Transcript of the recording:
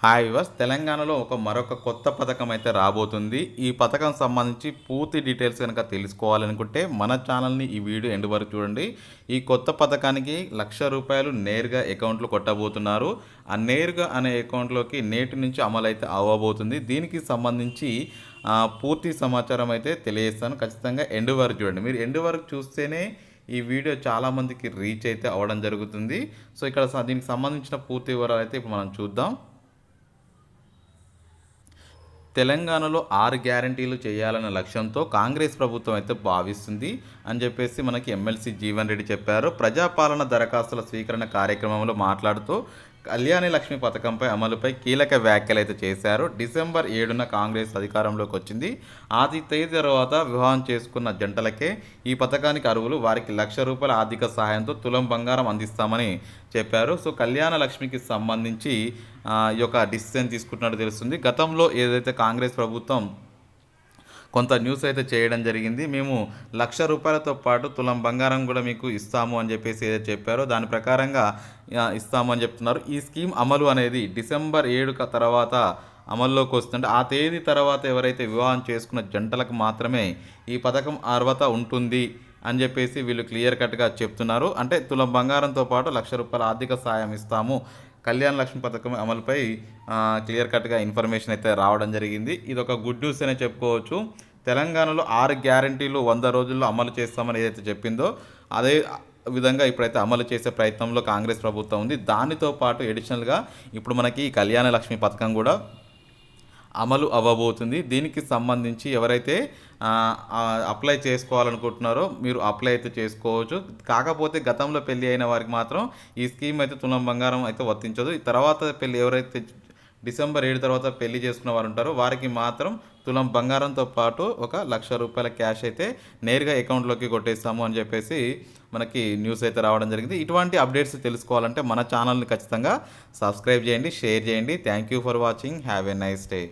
Hi viewers తెలంగాణలో ఒక మరొక కొత్త పథకం అయితే రాబోతుంది. ఈ పథకం సంబంధించి పూర్తి డీటెయిల్స్ కనుక తెలుసుకోవాలనుకుంటే మన ఛానల్ని ఈ వీడియో ఎండ్ వరకు చూడండి. ఈ కొత్త పథకానికి లక్ష రూపాయలు నేరుగా అకౌంట్లో కొట్టబోతున్నారు. ఆ నేరుగా అనే అకౌంట్లోకి నేటి నుంచి అమలు అయితే అవ్వబోతుంది. దీనికి సంబంధించి పూర్తి సమాచారం అయితే తెలియజేస్తాను. ఖచ్చితంగా ఎండ్ వరకు చూడండి. మీరు ఎండ్ వరకు చూస్తేనే ఈ వీడియో చాలామందికి రీచ్ అయితే అవ్వడం జరుగుతుంది. సో ఇక్కడ దీనికి సంబంధించిన పూర్తి వివరాలు అయితే ఇప్పుడు మనం చూద్దాం. తెలంగాణలో ఆరు గ్యారంటీలు చేయాలన్న లక్ష్యంతో కాంగ్రెస్ ప్రభుత్వం అయితే భావిస్తుంది అని చెప్పేసి మనకి ఎమ్మెల్సీ జీవన్ రెడ్డి చెప్పారు. ప్రజాపాలన దరఖాస్తుల స్వీకరణ కార్యక్రమంలో మాట్లాడుతూ కళ్యాణి లక్ష్మి పథకంపై అమలుపై కీలక వ్యాఖ్యలు అయితే చేశారు. డిసెంబర్ ఏడున కాంగ్రెస్ అధికారంలోకి వచ్చింది. ఆది తేదీ తర్వాత వివాహం చేసుకున్న జంటలకే ఈ పథకానికి అరువులు వారికి లక్ష రూపాయల ఆర్థిక సహాయంతో తులం బంగారం అందిస్తామని చెప్పారు. సో కళ్యాణ లక్ష్మికి సంబంధించి ఈ యొక్క డిసిషన్ తీసుకుంటున్నట్టు తెలుస్తుంది. గతంలో ఏదైతే కాంగ్రెస్ ప్రభుత్వం కొంత న్యూస్ అయితే చేయడం జరిగింది. మేము లక్ష రూపాయలతో పాటు తులం బంగారం కూడా మీకు ఇస్తాము అని చెప్పేసి ఏదైతే చెప్పారో. దాని ప్రకారంగా ఇస్తాము అని చెప్తున్నారు. ఈ స్కీమ్ అమలు అనేది డిసెంబర్ ఏడు తర్వాత అమల్లోకి వస్తుంటే ఆ తేదీ తర్వాత ఎవరైతే వివాహం చేసుకున్న జంటలకు మాత్రమే ఈ పథకం అర్హత ఉంటుంది అని చెప్పేసి వీళ్ళు క్లియర్ కట్గా చెప్తున్నారు. అంటే తులం బంగారంతో పాటు లక్ష రూపాయల ఆర్థిక సాయం ఇస్తాము. కళ్యాణ లక్ష్మి పథకం అమలుపై క్లియర్ కట్గా ఇన్ఫర్మేషన్ అయితే రావడం జరిగింది. ఇది ఒక గుడ్ న్యూస్ అనే చెప్పుకోవచ్చు. తెలంగాణలో ఆరు గ్యారంటీలు వంద రోజుల్లో అమలు చేస్తామని ఏదైతే చెప్పిందో అదే విధంగా ఇప్పుడైతే అమలు చేసే ప్రయత్నంలో కాంగ్రెస్ ప్రభుత్వం ఉంది. దానితో పాటు ఎడిషనల్గా ఇప్పుడు మనకి ఈ కళ్యాణ లక్ష్మి పథకం కూడా అమలు అవ్వబోతుంది. దీనికి సంబంధించి ఎవరైతే అప్లై చేసుకోవాలనుకుంటున్నారో మీరు అప్లై అయితే చేసుకోవచ్చు. కాకపోతే గతంలో పెళ్ళి అయిన వారికి మాత్రం ఈ స్కీమ్ అయితే తులం బంగారం అయితే వర్తించదు. తర్వాత పెళ్ళి ఎవరైతే డిసెంబర్ ఏడు తర్వాత పెళ్ళి చేసుకున్న వారు ఉంటారు. వారికి మాత్రం తులం బంగారంతో పాటు ఒక లక్ష రూపాయల క్యాష్ అయితే నేరుగా అకౌంట్లోకి కొట్టేస్తాము అని చెప్పేసి మనకి న్యూస్ అయితే రావడం జరిగింది. ఇటువంటి అప్డేట్స్ తెలుసుకోవాలంటే మన ఛానల్ని ఖచ్చితంగా సబ్స్క్రైబ్ చేయండి షేర్ చేయండి. Thank you for watching. Have a nice day.